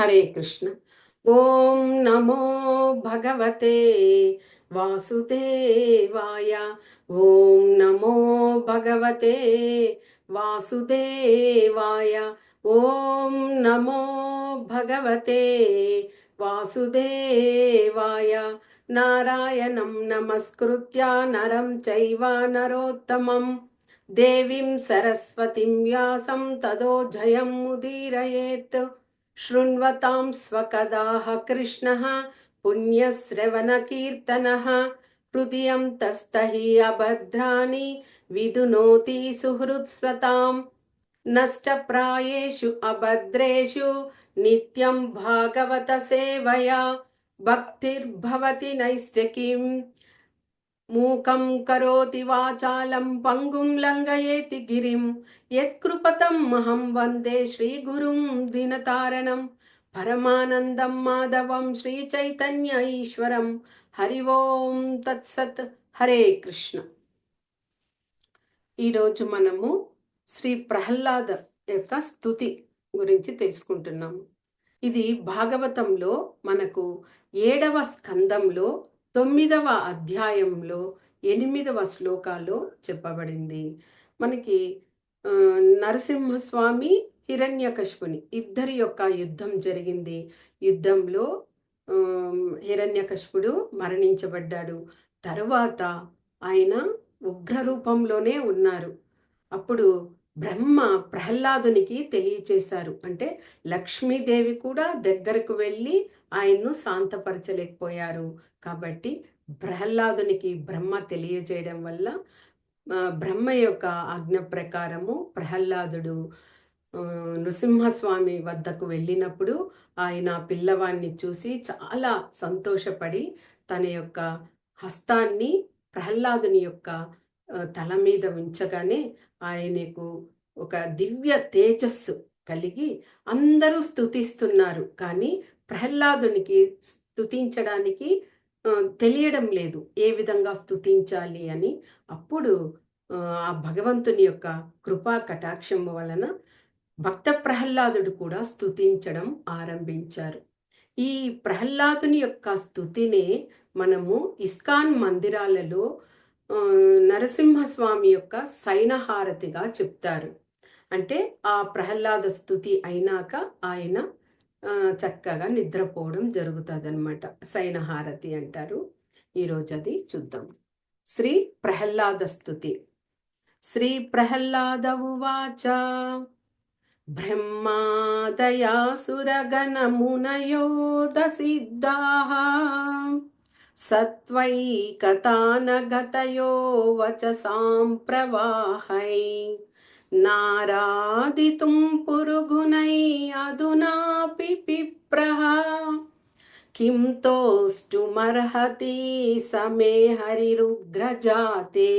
హరే కృష్ణ. ఓం నమో భగవతే వాసుదేవాయ. ఓం నమో భగవతే వాసుదేవాయ. ఓం నమో భగవతే వాసుదేవాయ. నారాయణం నమస్కృత్య నరం చైవ నరోత్తమం. దేవీం సరస్వతిం వ్యాసం తదో జయం ముదీరయేత్ शृण्वतां स्वकदाः कृष्णः पुण्यश्रवणकीर्तनः हृदयं तस्तहि अभद्राणि विदुनोति सुहृत्सताम् नष्टप्रायेषु अभद्रेषु नित्यं भागवतसेवया भक्तिर्भवति नैष्टिकीम् మూకం కరోతి వాచాలం పంగుం లంగయేతి గిరిం. యత్కృపతం మహం వందే శ్రీగురుం దినతారణం. పరమానందం మాధవం శ్రీ చైతన్య ఈశ్వరం. హరి ఓం తత్సత్ హరే కృష్ణ. ఈరోజు మనము శ్రీ ప్రహ్లాద యొక్క స్థుతి గురించి తెలుసుకుంటున్నాము. ఇది భాగవతంలో మనకు ఏడవ స్కందంలో తొమ్మిదవ అధ్యాయంలో ఎనిమిదవ శ్లోకాల్లో చెప్పబడింది. మనకి నరసింహస్వామి హిరణ్యకశుని ఇద్దరి యొక్క యుద్ధం జరిగింది. యుద్ధంలో హిరణ్యకశుడు మరణించబడ్డాడు. తరువాత ఆయన ఉగ్ర రూపంలోనే ఉన్నారు. అప్పుడు బ్రహ్మ ప్రహ్లాదునికి తెలియచేశారు. అంటే లక్ష్మీదేవి కూడా దగ్గరకు వెళ్ళి ఆయన్ను శాంతపరచలేకపోయారు. కాబట్టి ప్రహ్లాదునికి బ్రహ్మ తెలియజేయడం వల్ల బ్రహ్మ యొక్క ఆజ్ఞ ప్రకారము ప్రహ్లాదుడు నృసింహస్వామి వద్దకు వెళ్ళినప్పుడు ఆయన పిల్లవాడిని చూసి చాలా సంతోషపడి తన యొక్క హస్తాన్ని ప్రహ్లాదుని యొక్క తల మీద ఉంచగానే ఆయనకు ఒక దివ్య తేజస్సు కలిగి అందరూ స్థుతిస్తున్నారు కానీ ప్రహ్లాదునికి స్థుతించడానికి తెలియడం లేదు. ఏ విధంగా స్థుతించాలి అని. అప్పుడు ఆ భగవంతుని యొక్క కృపా కటాక్షం వలన భక్త ప్రహ్లాదుడు కూడా స్థుతించడం ఆరంభించారు. ఈ ప్రహ్లాదుని యొక్క స్థుతినే మనము ఇస్కాన్ మందిరాలలో నరసింహస్వామి యొక్క సైనహారతిగా చెప్తారు. అంటే ఆ ప్రహ్లాద స్థుతి అయినాక ఆయన చక్కగా నిద్రపోవడం జరుగుతుంది అనమాట సైనహారతి అంటారు. ఈరోజు అది చూద్దాం. శ్రీ ప్రహ్లాద స్థుతి శ్రీ ప్రహ్లాద ఉవాచ. బ్రహ్మాదయాసురగణమునయోదసిద్ధా సత్వైకతానగతయో వచసాం నారాదితుం పురుగునై అధునాపి పిప్రః కిం తోష్టుమర్హతి సమే హరిరుగ్రజాతే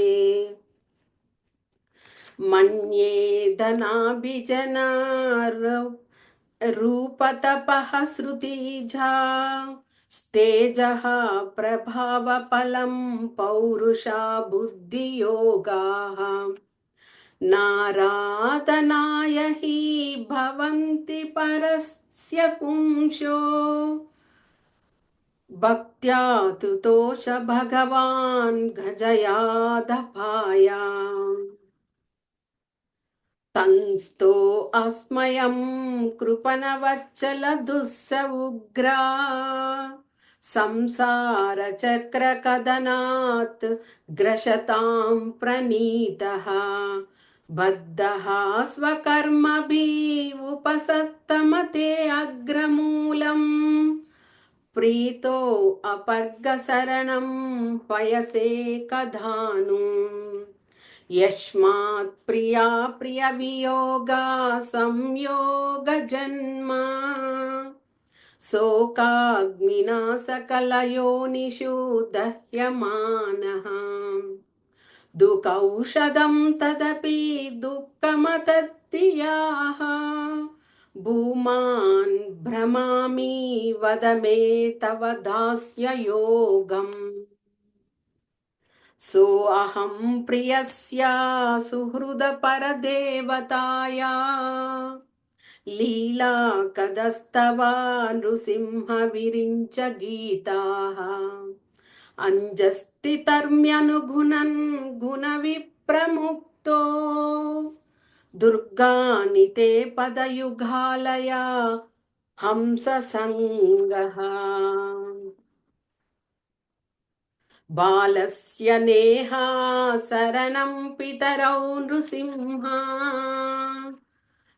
మన్యే ధనాభిజనార్ రూపతపః శృతిజా తేజ ప్రభావఫలం పౌరుషా బుద్ధియోగా. नाराधनाय हि भवन्ति परस्य पुंशो भक्त्या तुतोष भगवान् गजयाधपाया तंस्तो अस्मयं कृपणवच्चलदुस्स उग्रा संसारचक्रकदनात् ग्रशतां प्रणीतः बद्धः स्वकर्मभिः उपसत्तमते अग्रमूलम् प्रीतो अपर्गशरणं वयसे कधानु यस्मात् प्रिया प्रियवियोगा संयोगजन्म शोकाग्निना सकलयोनिषु दह्यमानः दुःखौषधं तदपि दुःखमतत्तियाः भूमान् भ्रमामि वद मे तव दास्य योगम् सोऽहं प्रियस्या सुहृदपरदेवताया लीला कदस्तवा नृसिंहविरिञ्च गीताः అంజస్తి తర్మ్యనుగుణన్ గుణ విప్రముక్తో దుర్గాని తే పదయుగాలయ హంస సంగ బాలస్య నేహా శరణం పితరౌ నృసింహా.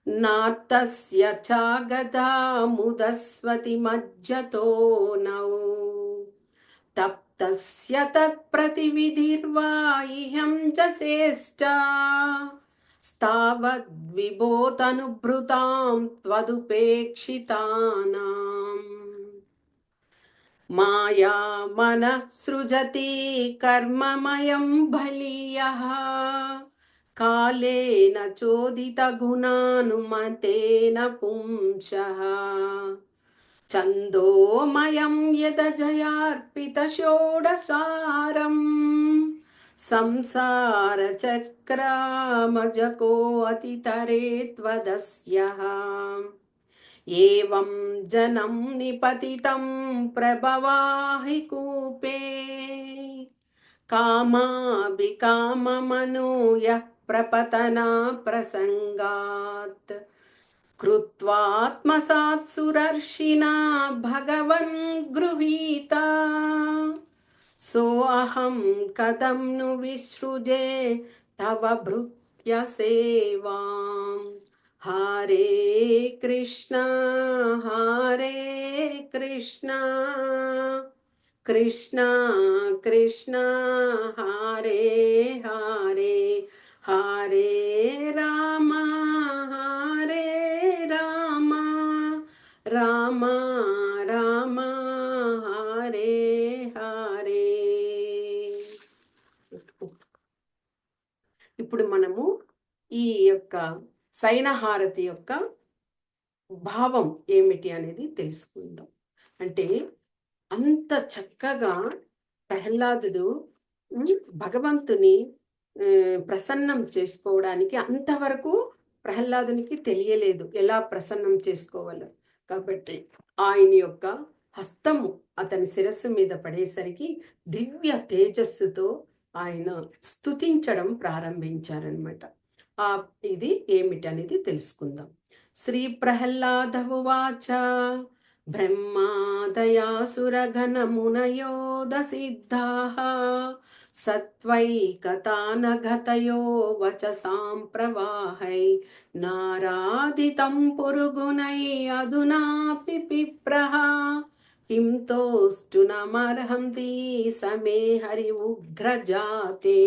నార్తస్య చాగదా ముదస్వతి మజ్జతో నౌ. తప్ప तस्य तत्प्रतिविधिर्वा इहं च श्रेष्ठा स्तावद्विभोतनुभृतां त्वदुपेक्षितानाम् माया मनः सृजति कर्ममयं बलीयः कालेन चोदितगुणानुमतेन पुंसः छन्दोमयं यदजयार्पितषोडसारम्। संसारचक्रामजकोऽतितरे त्वदस्यः। एवं जनं निपतितं प्रभवाहि कूपे। कामापि काममनूयः प्रपतना प्रसङ्गात्। कृत्वात्मसात् सुरर्षिणा भगवन् गृहीता। सोऽहं कथं नु विसृजे तव भृत्यसेवाम्। हरे कृष्ण हरे कृष्ण। कृष्ण कृष्ण, हरे हरे हरे राम। రామ రామ హరే హరే. ఇప్పుడు మనము ఈ యొక్క సైనహారతి యొక్క భావం ఏమిటి అనేది తెలుసుకుందాం. అంటే అంత చక్కగా ప్రహ్లాదుడు భగవంతుని ప్రసన్నం చేసుకోవడానికి అంతవరకు ప్రహ్లాదునికి తెలియలేదు. ఎలా ప్రసన్నం చేసుకోవాలో. కాబట్టి ఆయన యొక్క హస్తము అతని శిరస్సు మీద పడేసరికి దివ్య తేజస్సుతో ఆయన స్థుతించడం ప్రారంభించారనమాట ఆ ఇది ఏమిటనేది తెలుసుకుందాం. శ్రీ ప్రహ్లాదవువాచ బ్రహ్మాదయాసురగణమునయోదసిద్ధాः సత్వైకతానగతయో వచసాం ప్రవాహై. నారాదితం పురుగునై అధునాపి పిప్రహ కిం తోష్టునమర్హంతి సమే హరి ఉగ్రజాతే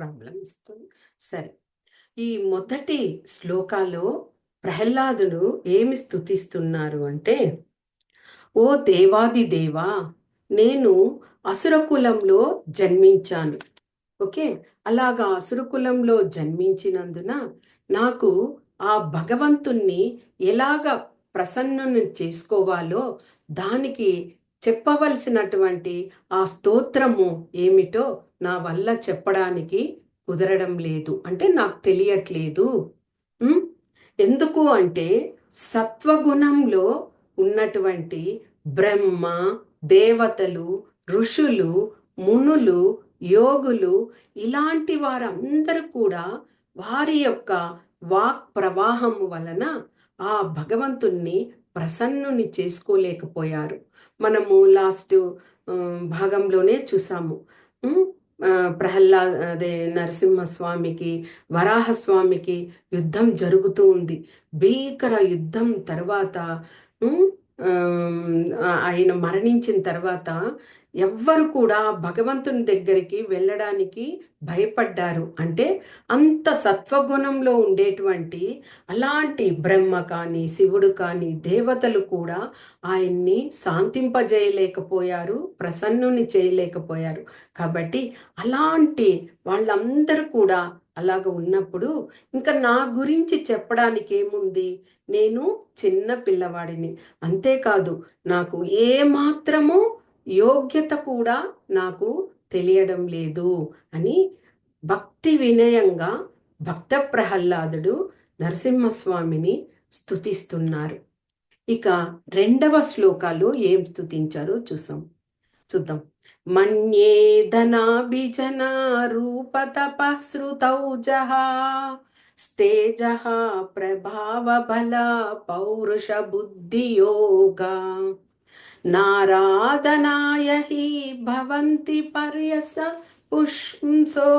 ప్రాబ్లం ఇస్తుంది సరే ఈ మొదటి శ్లోకాలో ప్రహ్లాదులు ఏమి స్తుతిస్తున్నారు అంటే ఓ దేవాది దేవా నేను అసురకులంలో జన్మించాను. ఓకే? అలాగా అసురకులంలో జన్మించినందున నాకు ఆ భగవంతుణ్ణి ఎలాగ ప్రసన్నను చేసుకోవాలో దానికి చెప్పవలసినటువంటి ఆ స్తోత్రము ఏమిటో నా వల్ల చెప్పడానికి కుదరడం లేదు. అంటే నాకు తెలియట్లేదు. ఎందుకు అంటే సత్వగుణంలో ఉన్నటువంటి బ్రహ్మ దేవతలు ఋషులు మునులు యోగులు ఇలాంటి వారందరూ కూడా వారి యొక్క వాక్ ప్రవాహం వలన ఆ భగవంతుణ్ణి ప్రసన్నుని చేసుకోలేకపోయారు. మనము లాస్ట్ భాగంలోనే చూసాము. ప్రహ్లా అదే నరసింహస్వామికి వరాహస్వామికి యుద్ధం జరుగుతూ ఉంది. భీకర యుద్ధం తర్వాత ఉమ్, ఆయన మరణించిన తర్వాత ఎవ్వరు కూడా భగవంతుని దగ్గరికి వెళ్ళడానికి భయపడ్డారు. అంటే అంత సత్వగుణంలో ఉండేటువంటి అలాంటి బ్రహ్మ కానీ శివుడు కానీ దేవతలు కూడా ఆయన్ని శాంతింపజేయలేకపోయారు ప్రసన్నుని చేయలేకపోయారు. కాబట్టి అలాంటి వాళ్ళందరూ కూడా అలాగ ఉన్నప్పుడు ఇంకా నా గురించి చెప్పడానికి ఏముంది? నేను చిన్న పిల్లవాడిని. అంతేకాదు నాకు ఏ మాత్రము యోగ్యత కూడా నాకు తెలియడం లేదు అని భక్తి వినయంగా భక్త ప్రహ్లాదుడు నరసింహస్వామిని స్థుతిస్తున్నారు ఇక రెండవ శ్లోకాలు ఏం స్థుతించారో చూసాం. చూద్దాం. మన్యే ధనాభిజన రూపతపశ్రుతౌజః స్తేజ ప్రభావ బల పౌరుష బుద్ధియోగా నారాధనాయ భవంతి పర్యస పుష్ంసో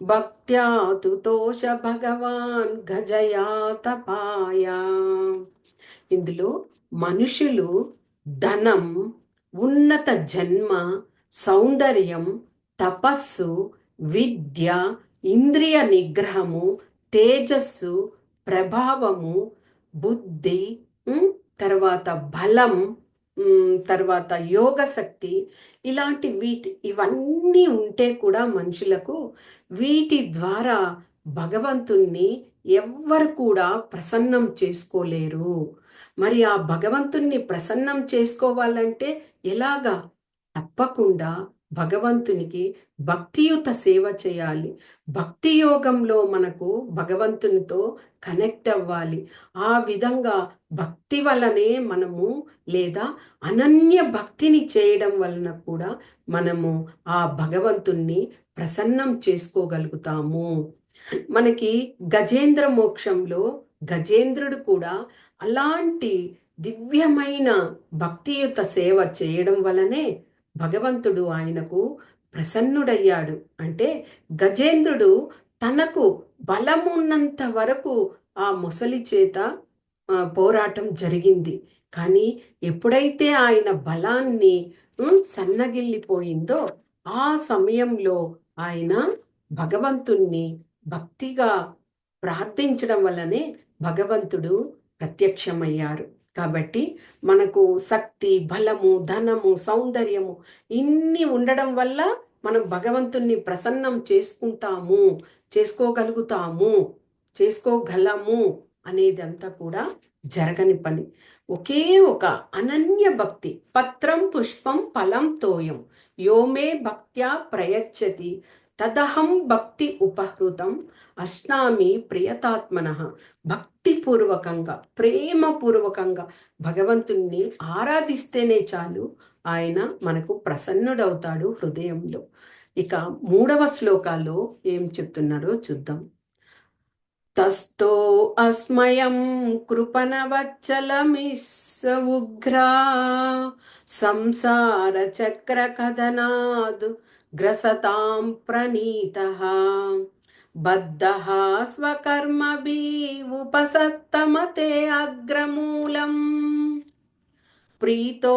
భక్త్యాతుతోష భగవాన్ గజయా తపాయ ఇందులో మనుషులు ధనం ఉన్నత జన్మ సౌందర్యం తపస్సు విద్య ఇంద్రియ నిగ్రహము తేజస్సు ప్రభావము బుద్ధి తర్వాత బలం తర్వాత యోగ శక్తి ఇలాంటి వీటి ఇవన్నీ ఉంటే కూడా మనుషులకు వీటి ద్వారా భగవంతుణ్ణి ఎవ్వరు కూడా ప్రసన్నం చేసుకోలేరు. మరి ఆ భగవంతుణ్ణి ప్రసన్నం చేసుకోవాలంటే ఎలాగా? తప్పకుండా భగవంతునికి భక్తియుత సేవ చేయాలి. భక్తి యోగంలో మనకు భగవంతునితో కనెక్ట్ అవ్వాలి. ఆ విధంగా భక్తి వలనే మనము లేదా అనన్య భక్తిని చేయడం వలన కూడా మనము ఆ భగవంతుణ్ణి ప్రసన్నం చేసుకోగలుగుతాము. మనకి గజేంద్ర మోక్షంలో గజేంద్రుడు కూడా అలాంటి దివ్యమైన భక్తియుత సేవ చేయడం వలనే భగవంతుడు ఆయనకు ప్రసన్నుడయ్యాడు. అంటే గజేంద్రుడు తనకు బలమున్నంత వరకు ఆ ముసలి చేత పోరాటం జరిగింది. కానీ ఎప్పుడైతే ఆయన బలాన్ని సన్నగిల్లిపోయిందో ఆ సమయంలో ఆయన భగవంతుణ్ణి భక్తిగా ప్రార్థించడం వల్లనే భగవంతుడు ప్రత్యక్షమయ్యారు. కాబట్టి మనకు శక్తి బలము ధనము సౌందర్యము ఇన్ని ఉండడం వల్ల మనం భగవంతుణ్ణి ప్రసన్నం చేసుకుంటాము చేసుకోగలుగుతాము చేసుకోగలము అనేది కూడా జరగని పని. ఒకే ఒక అనన్య భక్తి పత్రం పుష్పం ఫలం తోయం యోమే భక్త్యా ప్రయచ్చతి తదహం భక్తి ఉపహృతం అష్టామి ప్రియతాత్మన భక్తి భక్తిపూర్వకంగా ప్రేమపూర్వకంగా భగవంతుణ్ణి ఆరాధిస్తేనే చాలు ఆయన మనకు ప్రసన్నుడవుతాడు హృదయంలో. ఇక మూడవ శ్లోకాల్లో ఏం చెప్తున్నారో చూద్దాం. తస్తో అస్మయం కృపణవచ్చలమిస్స ఉగ్రా సంసార చక్ర కథనాదు గ్రసతాం ప్రణీత బద్ధः స్వకర్మభివుపసత్తమతే అగ్రమూలం. ప్రీతో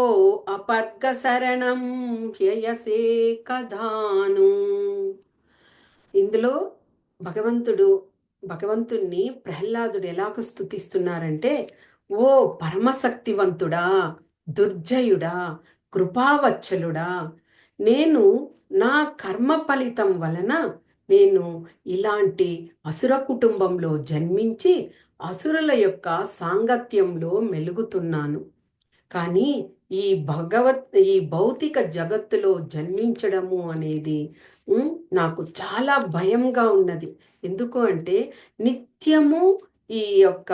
అపర్గశరణం హ్యయసే కథాను. ఇందులో భగవంతుడు భగవంతుణ్ణి ప్రహ్లాదుడు ఎలాగ స్థుతిస్తున్నారంటే ఓ పరమశక్తివంతుడా దుర్జయుడా కృపావచ్చలుడా నేను నా కర్మ ఫలితం వలన నేను ఇలాంటి అసుర కుటుంబంలో జన్మించి అసురుల యొక్క సాంగత్యంలో మెలుగుతున్నాను. కానీ ఈ భగవత్ ఈ భౌతిక జగత్తులో జన్మించడము అనేది నాకు చాలా భయంగా ఉన్నది. ఎందుకు అంటే నిత్యము ఈ యొక్క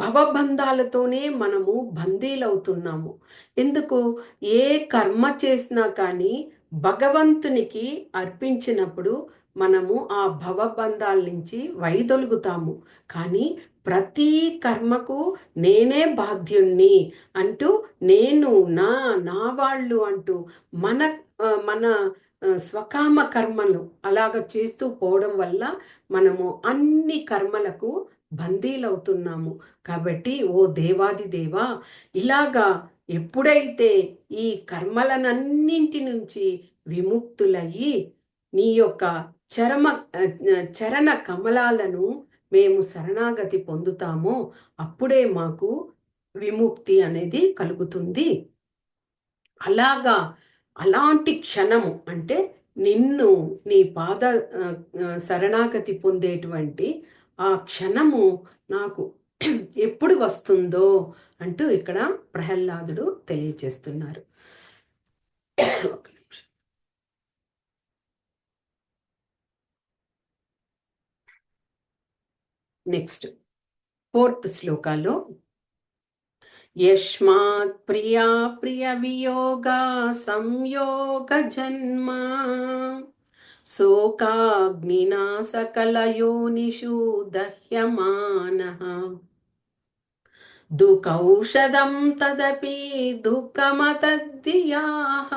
భవబంధాలతోనే మనము బందీలవుతున్నాము. ఎందుకు? ఏ కర్మ చేసినా కానీ భగవంతునికి అర్పించినప్పుడు మనము ఆ భవబంధాల నుంచి వైదొలుగుతాము. కానీ ప్రతి కర్మకు నేనే బాధ్యుణ్ణి అంటూ నేను నా నా వాళ్ళు అంటూ మన మన స్వకామ కర్మలు అలాగ చేస్తూ పోవడం వల్ల మనము అన్ని కర్మలకు బందీలవుతున్నాము. కాబట్టి ఓ దేవాది దేవా ఇలాగా ఎప్పుడైతే ఈ కర్మలనన్నింటి నుంచి విముక్తులయ్యి నీ యొక్క చరమ చరణ కమలాలను మేము శరణాగతి పొందుతామో అప్పుడే మాకు విముక్తి అనేది కలుగుతుంది. అలాగా అలాంటి క్షణము అంటే నిన్ను నీ పాద శరణాగతి పొందేటువంటి ఆ క్షణము నాకు ఎప్పుడు వస్తుందో అంటూ ఇక్కడ ప్రహ్లాదుడు తెలియచేస్తున్నారు నెక్స్ట్ ఫోర్త్ శ్లోకాలో యస్మాత్ ప్రియా ప్రియ వియోగా సంయోగ జన్మ శోకాగ్నినా సకలయోనిషు దహ్యమాన. దుఃఖౌషధం తదపి దుఃఖమతద్దియాః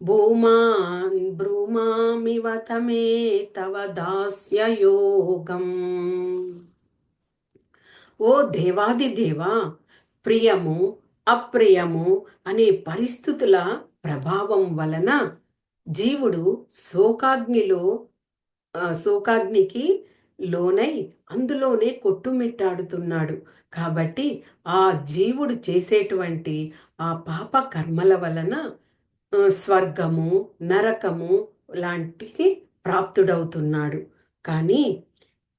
భూమాన్ బ్రూమామివ తమే తవ దాస్యయోగం. ఓ దేవాది దేవా ప్రియము అప్రియము అనే పరిస్థితుల ప్రభావం వలన జీవుడు శోకాగ్నిలో శోకాగ్నికి లోనై అందులోనే కొట్టుమిట్టాడుతున్నాడు. కాబట్టి ఆ జీవుడు చేసేటువంటి ఆ పాప కర్మల వలన స్వర్గము నరకము లాంటికి ప్రాప్తుడవుతున్నాడు. కానీ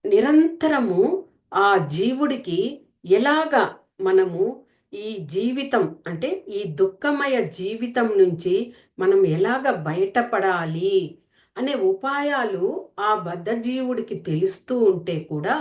నిరంతరము ఆ జీవుడికి ఎలాగా మనము ఈ జీవితం అంటే ఈ దుఃఖమయ జీవితం నుంచి మనం ఎలాగ బయటపడాలి అనే ఉపాయాలు ఆ బద్ధజీవుడికి తెలుస్తూ ఉంటే కూడా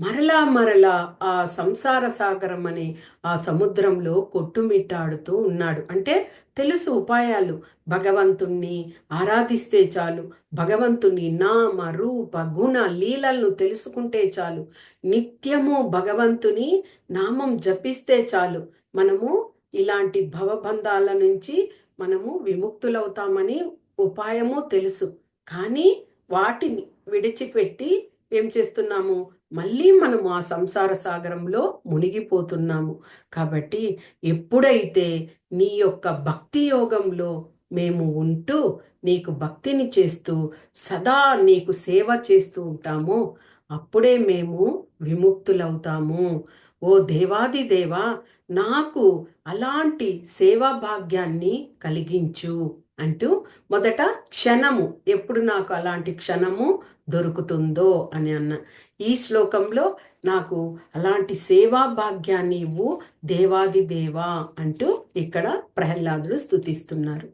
మరలా మరలా ఆ సంసార సాగరం అనే ఆ సముద్రంలో కొట్టుమిట్టాడుతూ ఉన్నాడు. అంటే తెలుసు ఉపాయాలు. భగవంతుణ్ణి ఆరాధిస్తే చాలు. భగవంతుని నామ రూప గుణ లీలలను తెలుసుకుంటే చాలు. నిత్యము భగవంతుని నామం జపిస్తే చాలు. మనము ఇలాంటి భవబంధాల నుంచి మనము విముక్తులవుతామని ఉపాయము తెలుసు. కానీ వాటిని విడిచిపెట్టి ఏం చేస్తున్నాము? మళ్ళీ మనము ఆ సంసార సాగరంలో మునిగిపోతున్నాము. కాబట్టి ఎప్పుడైతే నీ యొక్క భక్తి యోగంలో మేము ఉంటూ నీకు భక్తిని చేస్తూ సదా నీకు సేవ చేస్తూ ఉంటామో అప్పుడే మేము విముక్తులవుతాము. ఓ దేవాది దేవా నాకు అలాంటి సేవా భాగ్యాన్ని కలిగించు. అంటూ మొదట క్షణము ఎప్పుడు నాకు అలాంటి క్షణము దొరుకుతుందో అని అన్న. ఈ శ్లోకంలో నాకు అలాంటి సేవా భాగ్యాన్ని ఇవ్వు దేవాది దేవా అంటూ ఇక్కడ ప్రహ్లాదుడు స్థుతిస్తున్నారు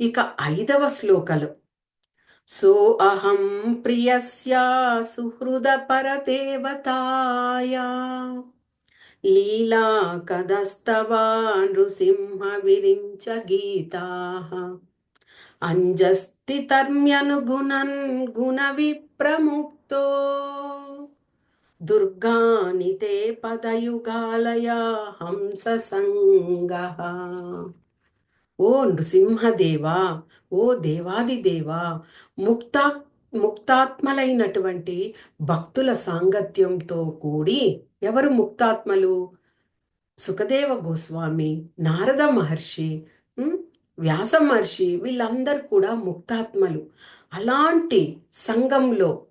ఇక ఐదవ శ్లోకలు. సో అహం ప్రియస్యా సుహృద పరదేవతాయా. లీలా కదస్తవా నృసింహ విరించ గీతా. అంజస్తి తర్మ్యనుగుణన్ గుణ విప్రముక్తో దుర్గాని తే పదయుగాలయా హంస సంగ. ఓ నృసింహదేవా ఓ దేవాది దేవా ముక్తా ముక్తాత్మలైనటువంటి భక్తుల సాంగత్యంతో కూడి ఎవరు ముక్తాత్మలు? సుఖదేవ గోస్వామి నారద మహర్షి వ్యాస మహర్షి వీళ్ళందరూ కూడా ముక్తాత్మలు. అలాంటి సంఘంలో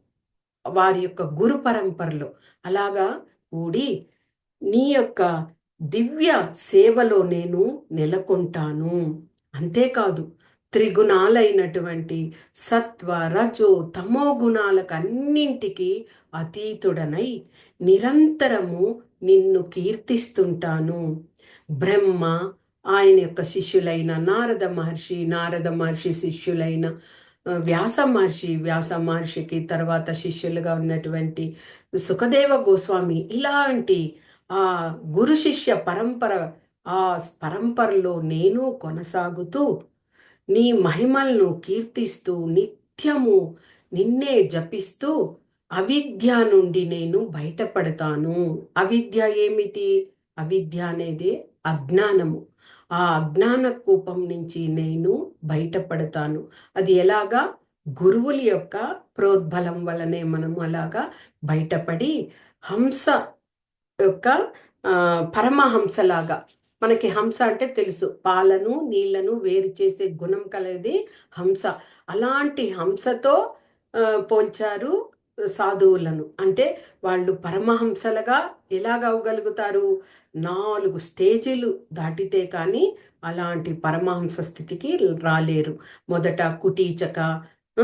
వారి యొక్క గురు పరంపరలో అలాగా కూడి నీ యొక్క దివ్య సేవలో నేను నెలకొంటాను. అంతేకాదు త్రిగుణాలైనటువంటి సత్వ రజో తమో గుణాలకు అన్నింటికి అతీతుడనై నిరంతరము నిన్ను కీర్తిస్తుంటాను. బ్రహ్మ ఆయన యొక్క శిష్యులైన నారద మహర్షి నారద మహర్షి శిష్యులైన వ్యాస మహర్షి వ్యాస మహర్షికి తర్వాత శిష్యులుగా ఉన్నటువంటి సుఖదేవ గోస్వామి ఇలాంటి ఆ గురు శిష్య పరంపర ఆ పరంపరలో నేను కొనసాగుతూ నీ మహిమలను కీర్తిస్తూ నిత్యము నిన్నే జపిస్తూ అవిద్య నుండి నేను బయటపడతాను. అవిద్య ఏమిటి? అవిద్య అనేది అజ్ఞానము. ఆ అజ్ఞాన కూపం నుంచి నేను బయటపడతాను. అది ఎలాగా? గురువుల యొక్క ప్రోద్బలం వలనే మనం అలాగా బయటపడి హంస యొక్క పరమహంసలాగా మనకి హంస అంటే తెలుసు. పాలను నీళ్ళను వేరు చేసే గుణం కలది హంస. అలాంటి హంసతో పోల్చారు సాధువులను. అంటే వాళ్ళు పరమహంసలుగా ఎలాగ అవ్వగలుగుతారు? నాలుగు స్టేజీలు దాటితే కానీ అలాంటి పరమహంస స్థితికి రాలేరు. మొదట కుటీచక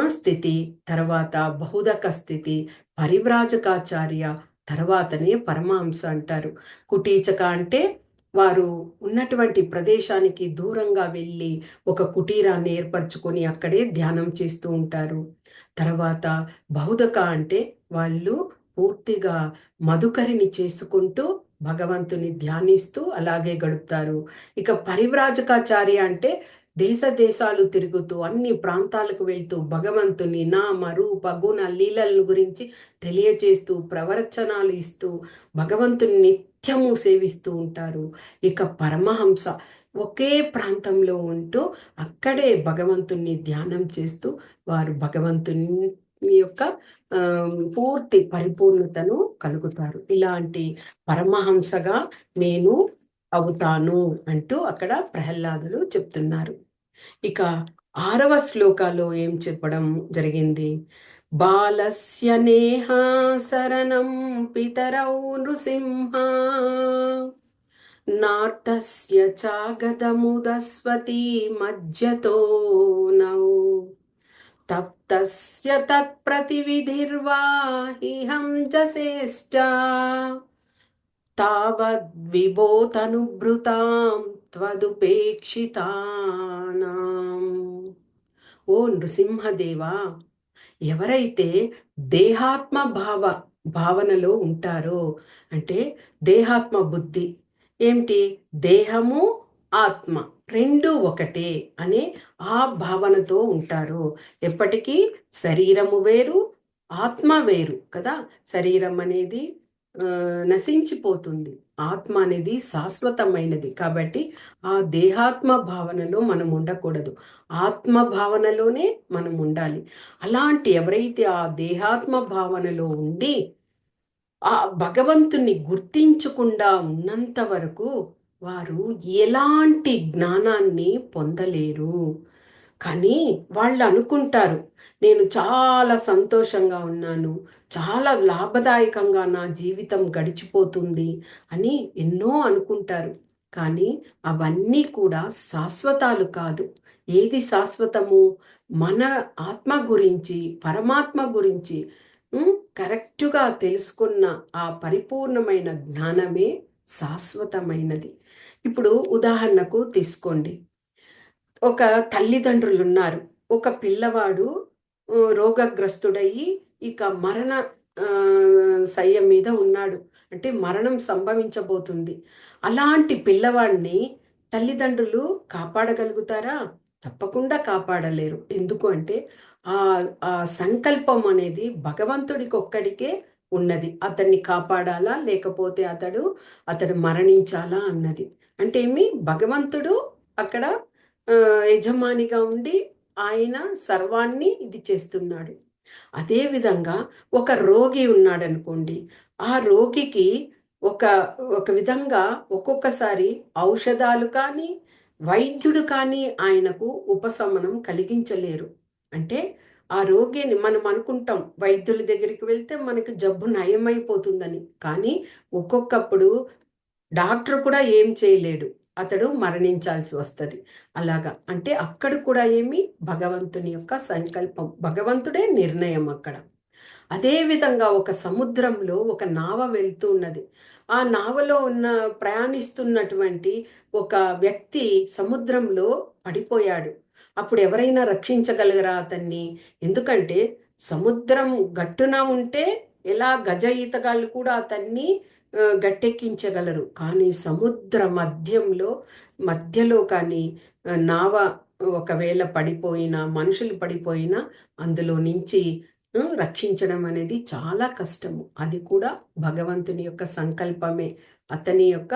స్థితి తర్వాత బహుదక స్థితి పరివ్రాజకాచార్య తర్వాతనే పరమహంస అంటారు. కుటీచక అంటే వారు ఉన్నటువంటి ప్రదేశానికి దూరంగా వెళ్ళి ఒక కుటీరాన్ని ఏర్పరచుకొని అక్కడే ధ్యానం చేస్తూ ఉంటారు. తర్వాత బౌధక అంటే వాళ్ళు పూర్తిగా మధుకరిని చేసుకుంటూ భగవంతుని ధ్యానిస్తూ అలాగే గడుపుతారు. ఇక పరివ్రాజకాచార్య అంటే దేశ దేశాలు తిరుగుతూ అన్ని ప్రాంతాలకు వెళ్తూ భగవంతుని నామ రూప గుణ లీలల గురించి తెలియచేస్తూ ప్రవచనాలు ఇస్తూ భగవంతుని నిత్యము సేవిస్తూ ఉంటారు. ఇక పరమహంస ఒకే ప్రాంతంలో ఉంటూ అక్కడే భగవంతుణ్ణి ధ్యానం చేస్తూ వారు భగవంతుని యొక్క పూర్తి పరిపూర్ణతను కలుగుతారు. ఇలాంటి పరమహంసగా నేను అవుతాను అంటూ అక్కడ ప్రహ్లాదులు చెప్తున్నారు. ఇక ఆరవ శ్లోకాలో ఏం చెప్పడం జరిగింది? బాలస్య నేహా శరణం పితరౌ నృసింహ. నార్తస్య చాగదముదస్వతి మజ్జతో నౌ తప్తస్య తత్ప్రతివిధిర్వాహిహం జసేష్ట తావద్విభోతనుభృతాం త్వదుపేక్షితానాం. ఓ నృసింహదేవా ఎవరైతే దేహాత్మ భావ భావనలో ఉంటారో అంటే దేహాత్మ బుద్ధి ఏమిటి? దేహము ఆత్మ రెండు ఒకటే అనే ఆ భావనతో ఉంటారు. ఎప్పటికీ శరీరము వేరు ఆత్మ వేరు కదా? శరీరం అనేది నశించిపోతుంది. ఆత్మ అనేది శాశ్వతమైనది కాబట్టి ఆ దేహాత్మ భావనలో మనం ఉండకూడదు. ఆత్మ భావనలోనే మనం ఉండాలి. అలాంటి ఎవరైతే ఆ దేహాత్మ భావనలో ఉండి ఆ భగవంతుని గుర్తించకుండా ఉన్నంత వరకు వారు ఎలాంటి జ్ఞానాన్ని పొందలేరు. కానీ వాళ్ళు అనుకుంటారు నేను చాలా సంతోషంగా ఉన్నాను. చాలా లాభదాయకంగా నా జీవితం గడిచిపోతుంది అని ఎన్నో అనుకుంటారు. కానీ అవన్నీ కూడా శాశ్వతాలు కాదు. ఏది శాశ్వతము? మన ఆత్మ గురించి పరమాత్మ గురించి కరెక్టుగా తెలుసుకున్న ఆ పరిపూర్ణమైన జ్ఞానమే శాశ్వతమైనది. ఇప్పుడు ఉదాహరణకు తీసుకోండి. ఒక తల్లిదండ్రులు ఉన్నారు ఒక పిల్లవాడు రోగగ్రస్తుడయ్యి ఇక మరణ శయ్య మీద ఉన్నాడు. అంటే మరణం సంభవించబోతుంది. అలాంటి పిల్లవాడిని తల్లిదండ్రులు కాపాడగలుగుతారా? తప్పకుండా కాపాడలేరు. ఎందుకు అంటే ఆ ఆ సంకల్పం అనేది భగవంతుడికి ఒక్కడికే ఉన్నది. అతన్ని కాపాడాలా? లేకపోతే అతడు అతడు మరణించాలా అన్నది. అంటే ఏమి? భగవంతుడు అక్కడ యజమానిగా ఉండి ఆయన సర్వాన్ని ఇది చేస్తున్నాడు. అదేవిధంగా ఒక రోగి ఉన్నాడనుకోండి ఆ రోగికి ఒక ఒక విధంగా ఒక్కొక్కసారి ఔషధాలు కానీ వైద్యుడు కానీ ఆయనకు ఉపశమనం కలిగించలేరు. అంటే ఆ రోగిని మనం అనుకుంటాం వైద్యుల దగ్గరికి వెళ్తే మనకు జబ్బు నయమైపోతుందని. కానీ ఒక్కొక్కప్పుడు డాక్టర్ కూడా ఏం చేయలేడు. అతడు మరణించాల్సి వస్తుంది. అలాగా? అంటే అక్కడ కూడా ఏమి? భగవంతుని యొక్క సంకల్పం. భగవంతుడే నిర్ణయం అక్కడ. అదేవిధంగా ఒక సముద్రంలో ఒక నావ వెళ్తూ ఉన్నది. ఆ నావలో ఉన్న ప్రయాణిస్తున్నటువంటి ఒక వ్యక్తి సముద్రంలో పడిపోయాడు. అప్పుడు ఎవరైనా రక్షించగలగరా అతన్ని? ఎందుకంటే సముద్రం గట్టున ఉంటే ఎలా గజ ఈతగాళ్ళు కూడా అతన్ని గట్టెక్కించగలరు. కానీ సముద్ర మధ్యంలో మధ్యలో కానీ నావ ఒకవేళ పడిపోయినా మనుషులు పడిపోయినా అందులో నుంచి రక్షించడం అనేది చాలా కష్టము. అది కూడా భగవంతుని యొక్క సంకల్పమే. అతని యొక్క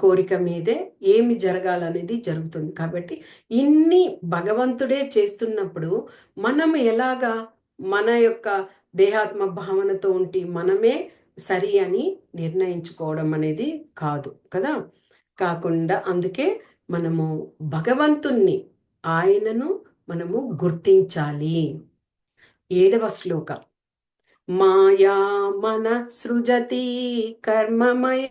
కోరిక మీదే ఏమి జరగాలనేది జరుగుతుంది. కాబట్టి ఇన్ని భగవంతుడే చేస్తున్నప్పుడు మనం ఎలాగా మన యొక్క దేహాత్మ భావనతో ఉండి మనమే సరి అని నిర్ణయించుకోవడం అనేది కాదు కదా? కాకుండా అందుకే మనము భగవంతుణ్ణి ఆయనను మనము గుర్తించాలి. ఏడవ శ్లోక. మాయా మన సృజతి కర్మమయ